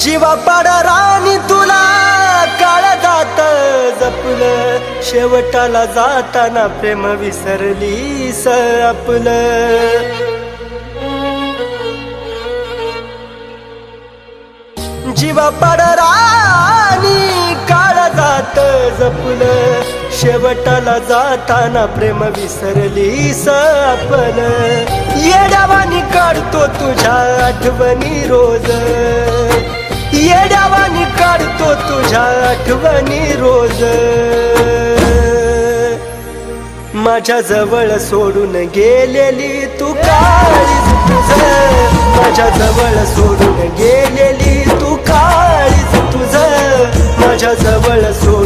जीवा पाडा राणी तुला काळ जात जपलं. शेवटाला जाताना प्रेम विसरली स आपलं. जीवा पडरानी काळ जात जपल. शेवटाला जाताना प्रेम विसरली आपण येड्यावानी काढतो तुझ्या आठवणी रोज. येड्यावानी काढतो तुझ्या आठवणी रोज. माझ्या जवळ सोडून गेलेली तू काळीच तुझ. माझ्या जवळ सोडून गेलेली तू काळीच तुझ. माझ्या जवळ सोडून